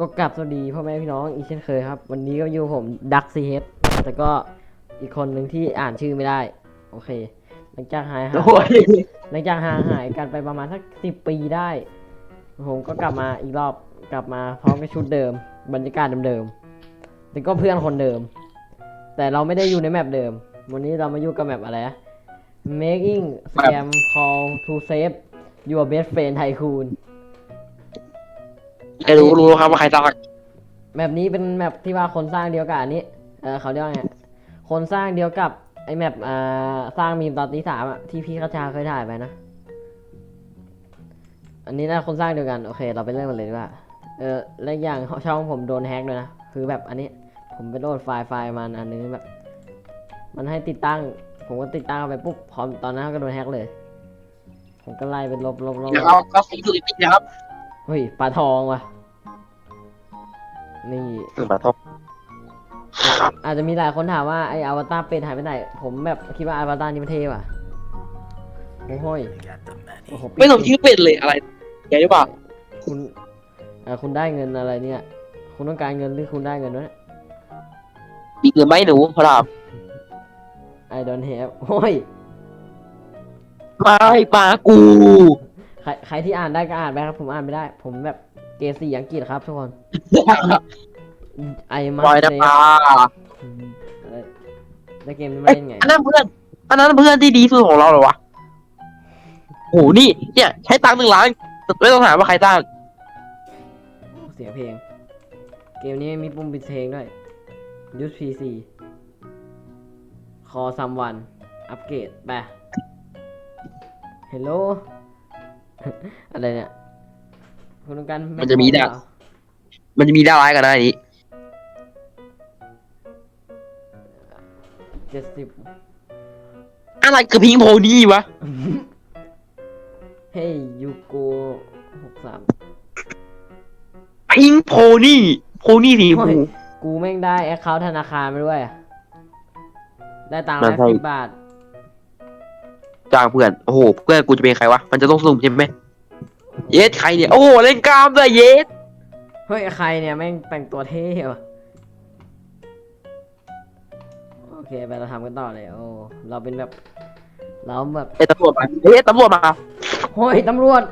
ก็กลับสวัสดีพ่อแม่พี่น้องอีกเช่นเคยครับ วันนี้ก็อยู่ผมดักซีเฮดแต่ก็อีกคนหนึ่งที่อ่านชื่อไม่ได้ โอเค หลังจากหายหายโอ้ยหลังจากห่างหายกันไปประมาณสักสิบปีได้ ผมก็กลับมาอีกรอบกลับมาพร้อมกับชุดเดิม บรรยากาศเดิมๆแต่ก็เพื่อนคนเดิม แต่เราไม่ได้อยู่ในแมปเดิม วันนี้เรามาอยู่กับแมปอะไรนะ making scam call to save your best friend tycoon ใครรู้รู้ครับว่าใครสร้างแมปนี้เป็นแมปที่ว่าคนสร้างเดียวกับอันนี้ เออเขาเรียกว่าไงคนสร้างเดียวกับไอแมปอ่าสร้างมีมตอนที่สามอะที่พี่กระชาเคยถ่ายไปนะ อันนี้นะคนสร้างเดียวกันโอเค เราไปเริ่มกันเลยดีกว่า เออและอีกอย่างช่องผมโดนแฮกด้วยนะคือแบบอันนี้ผมไปโหลดไฟล์ไฟล์มันอันนึงแบบ มันให้ติดตั้ง ผมก็ติดตั้งเข้าไปปุ๊บพร้อมตอนนั้นก็โดนแฮกเลย ผมก็ไล่ไปลบลบลบเดี๋ยวเอาเอาสีดูอีกทีนะครับ เฮ้ยปลาทองว่ะ นี่มาทบอาจจะมีหลายคนถามว่าไออวตารเป็ดหายไปไหน ผมแบบคิดว่าอวตารนี่มันเท่ว่ะโอ้โหยโอ้โหไม่ต้องชื่อเป็ดเลยอะไรไงหรือเปล่าคุณเอ่อคุณได้เงินอะไรเนี่ย คุณต้องการเงินหรือคุณได้เงินวะเนี่ยมีเงินไหมหนูพระราม I don't have โอ้ยไม่ปลากูใค รใครที่อ่านได้ก็อ่านไปครับ ผมอ่านไม่ได้ ผมแบบเกรดสี่อังกฤษครับทุกคนไอมาปล่อยนะเซปลาในเกมนี้ไม่เอ้ยเล่นไงอันนั้นเพื่อนอันนั้นเพื่อนที่ดีสุดของเราเหรอวะโอ้โหนี่เนี่ยใช้ตังค์หนึ่งล้านไม่ต้องถามว่าใครสร้างเสียงเพลง เกมนี้มีปุ่มปิดเพลงด้วย use PC คอซัมวันอัปเกรดไป Hello อะไรเนี่ยคุณต้องการมันจะมีดาว มันจะมีดาวร้ายกันนะอันนี้เจ็ดสิบอะไรคือพิงโพนี่วะ เฮ้ยยูโกหกสามพิงโพนี่โพนี่สีชมโอ้พูยกูแม่งได้แอคเคาท์ธนาคารไปด้วยอะได้ตังค์มัร้อนยใช่สิบบาท จ้างเพื่อนโอ้โหเพื่อนกูจะเป็นใครวะมันจะต้องสุ่มใช่ไหมเยสใครเนี่ยโอ้โหเล่นกล้ามด้วยเยสเฮ้ยใครเนี่ยแม่งแต่งตัวเท่ว่ะโอเคไปเราทำกันต่อเลยโอ้เราเป็นแบบ เราแบบเอ้ยตำรวจมาเอ้ยตำรวจมาโอ้ยตำรวจ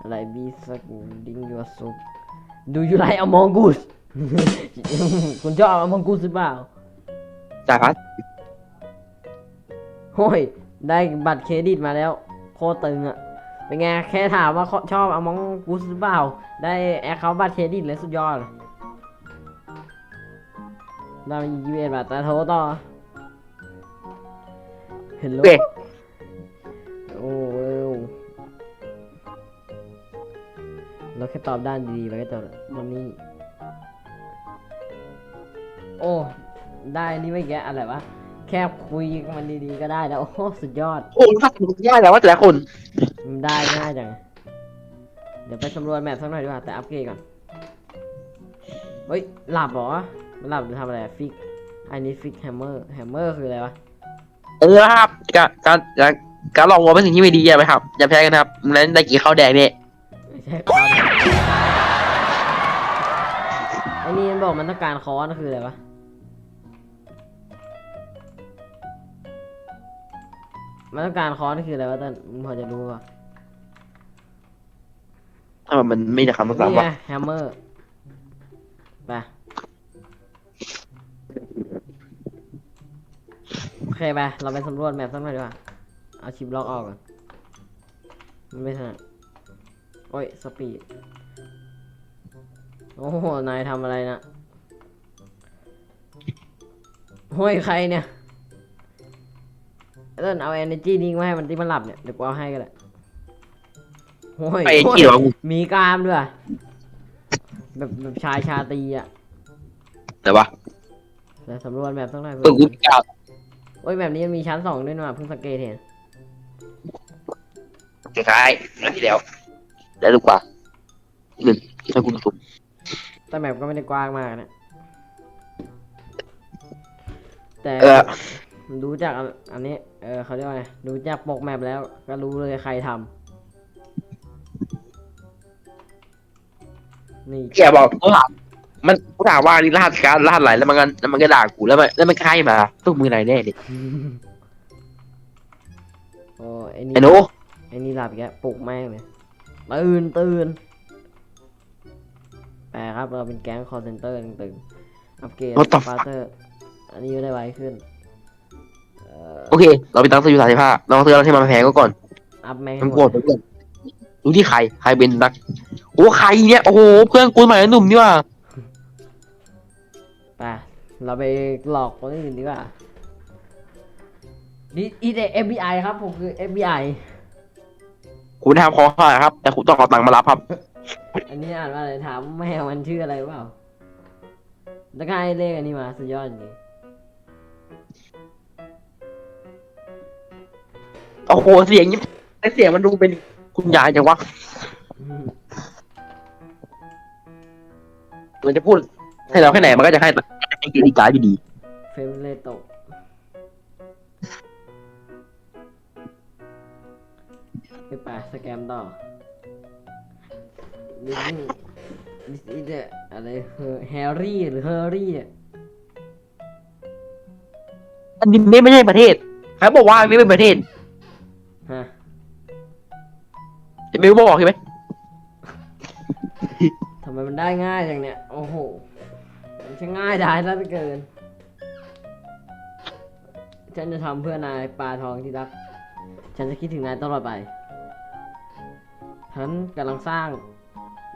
อะไรบีสักดิ้งยูสุดูยูไลอมองกูสคุณชอบอมองกูสหรือเปล่า จ่ายพัดโอ้ย ได้บัตรเครดิตมาแล้ว โคตรตึงอะเป็นไง แค่ถามว่าชอบอมองกูสหรือเปล่า ได้แอคเคาท์บัตรเครดิตเลยสุดยอดเลยได้มายี่สิบเอ็ดบาทแต่โทรต่อเห็นโอลูเคกโอ้เร็วเราแค่ตอบด้านดีๆไปก็จบแล้ววันนี้โอ้ ได้นี่ไม่แกะอะไรวะแค่คุยกับมันดีๆก็ได้แล้วโอ้โหสุดยอดโอ้ถ้าสมมติง่ายแต่ว่าแต่ละคนมันได้ง่ายจังเดี๋ยวไปสำรวจแมปสักหน่อยดีกว่าแต่อัปเกรดก่อนเฮ้ยหลับเหรอมันหลับหรือทำอะไรฟิกอันนี้ฟิกแฮมเมอร์แฮมเมอร์คืออะไรวะเออครับการการการการลองวัวเป็นสิ่งที่ไม่ดีอย่าไปครับอย่าแพ้กันครับนั้นได้กี่ข้าวแดงเนี่ยไม่ใช่คอนไอ้นี่มันบอกมันต้องการคอนคืออะไรวะ มันต้องการคอนคืออะไรวะเต้นมึงพอจะรู้ป่ะถ้ามันไม่ได้คำภาษานี่ว่าไงแฮมเมอร์ไปโอเคไปเราไปสำรวจแมปสักหน่อยดีกว่าเอาชิปล็อกออกก่อนมันไม่ถนัดโอ้ยสปีดโอ้โหนายทำอะไรนะโอ้ยใครเนี่ย เต้นเอา energy นี้มาให้มันที่มันหลับเนี่ยเดี๋ยวกูเอาให้ก็ได้โอ้ยไปโอ้ยกี่หรอมีกล้ามด้วยแบบแบบชายชาตรีอะแต่ว่าแต่สำรวจแบบสักหน่อยเออกูกล่าวโอ้ยแบบนี้มันมีชั้นสองด้วยนะเพิ่งสังเกตเห็นสุดท้ายแล้วที่แล้วแล้วดีกว่าหนึ่งถ้าคุณสุ่มแต่แบบก็ไม่ได้กว้างมากนะแต่ เออดูจากอันอันนี้ เออเขาเรียกว่าไงดูจากปกแมปแล้ว ก็รู้เลยใครทนี่แกบอกกูถามมันกูถามว่านี่รหัสการดรหัสไหลแล้วมันก็แล้วมันก็ด่ากูแล้วมันแล้วมันใครมาต้องมือไหนแน่ดิโอ้ไอ้นี่ไอ้หนูไอ้นี่หลับแกแล้วปลุกแม่งเลยตื่นตื่นแปลครับเราเป็นแก๊งคอร์เซนเตอร์ตึงๆอัปเกรดฟาเตอร์ อันนี้ได้ไวขึ้นเอ่อ โอเค เราไปตั้งซื้ออยู่สามสิบห้าลองซื้อเราที่มันแพงก็ก่อนอัพแม่งให้มันหโกมรธดเพื่อนดูที่ใครใครเป็นนักโอ้ใครเนี่ยโอ้โหเพื่อนกูใหม่หนุ่มนี่ว่ะไปเราไปหลอกคนอื่นดีกว่านี่อีเด FBI ครับผมคือ FBI คุณทำคอขาดครับ แต่คุณต้องเอาตังค์มารับครับอันนี้อ่านว่าอะไรถามแม่มันชื่ออะไรเปล่าแล้วก็ให้เลขอันนี้มาสุดยอดจริง โอ้โหเสียงนี่ไอเสียงมันดูเป็นคุณยายจังวะอืมมันจะพูดให้เราแค่ไหนมันก็จะให้ให้กิริการอยู่ดีเฟรมเลตกไปไปสแกมต่อนี่นี่นี่เดอะไรแฮร์รี่หรือเฮอร์รี่เนี่ยอันนี้ไม่ไม่ใช่ประเทศใครบอกว่าไม่เป็นประเทศ ไม่รู้บอกใช่ไหมทำไมมันได้ง่ายอย่างเนี้ย โอ้โห มันช่างง่ายได้แล้วเหลือเกิน ฉันจะทำเพื่อนายปลาทองที่รัก ฉันจะคิดถึงนายตลอดไป ฉันกำลังสร้าง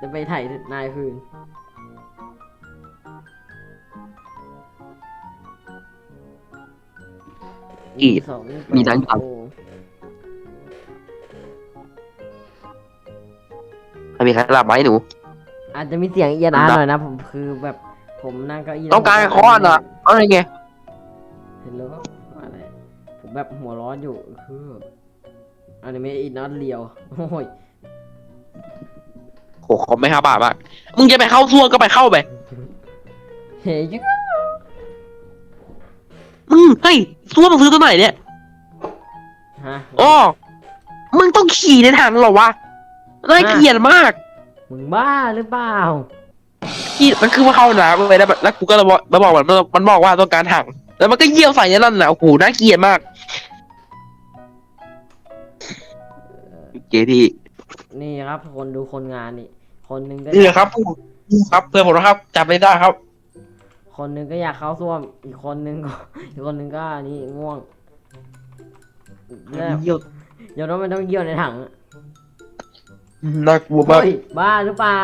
จะไปไถ่นายคืน อีก สองมีทั้งโอ้ มีใครรับไหมหนู อาจจะมีเสียงเอียดอาร์หน่อยนะผมคือแบบผมนั่งเก้าอี้ต้องการคอนเหรออะไรไงเห็นแล้วอะไรผมแบบหัวร้อนอยู่คืออันนี้ไม่อินนอตเลียวโอ้ยโหขอไม่ห้าบาทมากมึงจะไปเข้าซ่วงก็ไปเข้าไปเฮ้ยยึกมึงเฮ้ยซ่วงมึงซื้อตัวไหนเนี่ยฮะอ๋อมึงต้องขี่ในถังเหรอวะน่าเกลียดมาก มึงบ้าหรือเปล่าขี่มันคือว่าเข้าน้ำไปแล้วแบบแล้วกูก็เลยบอกมาบอกมันมันบอกว่าต้องการถังแล้วมันก็เยี่ยวใส่ในนั่นน่ะโอ้โหน่าเกลียดมากเจพี่นี่ครับ คนดูคนงานนี่ คนหนึงก็นี่ครับผู้ครับเพื่อนผมนะครับจับไม่ได้ครับ คนหนึงก็อยากเข้าส้วม อีกคนหนึงก็อีกคนหนึงก็นี่ง่วงแล้วเยี่ยวเดี๋ยวน้องมันต้องเยี่ยวในถัง น่ากลัวมาก เฮ้ยบ้าหรือเปล่า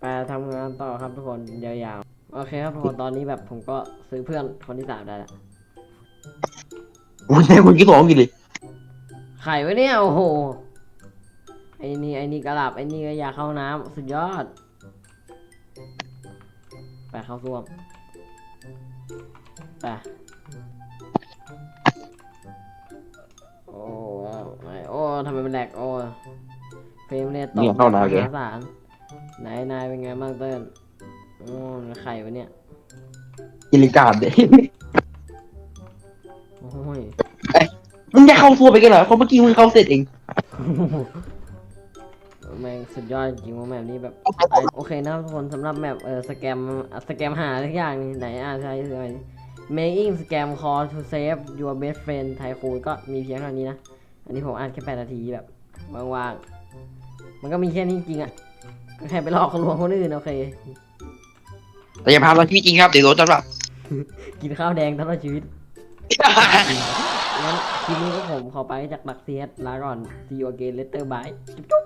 ไปทำงานต่อครับทุกคนยาวๆ โอเคครับทุกคนตอนนี้แบบผมก็ซื้อเพื่อนคนที่สามได้ละคุณแม่คุณกี่สองกี่เลยไข่ไว้เนี่ยโอ้โห ไอ้นี่ไอ้นี่กระหลับไอ้นี่ก็อยากเข้าน้ำสุดยอด ไปเข้าส้วมไป มมันแหลกโอ้เฟรมเรทตกเนี่ยเข้าน้ำแกมหาศาลไหนนายเป็นไงบ้างเติ้ลโอ้ไข่วะเนี่ย กิริการเด็โอ้ย มึงจะเข้าตัวไปกันเหรอเพราะเมื่อกี้มึงเข้าเสร็จเองแม่งสุดยอดจริงว่าแมปนี้แบบโอเคนะครับทุกคนสำหรับแมปเออสแกมสแกมหาทุกอย่างนี่ไหนอ่านใช้คืออะไร making scam call to save your best friend ไทยคูก็มีเพียงเท่านี้นะ อันนี้ผมอ่านแค่แปดนาทีแบบว่างๆ มันก็มีแค่นี้จริงๆอะก็แค่ไปหลอกคนลวงคนอื่นโอเค แต่อย่าพาเราชีวิตจริงครับเดี๋ยวโดนจับหลับกินข้าวแดงตลอดชีวิต งั้นคลิปนี้ก็ผมขอไปจากดักเซียสลาก่อน see you again later bye จุ๊บ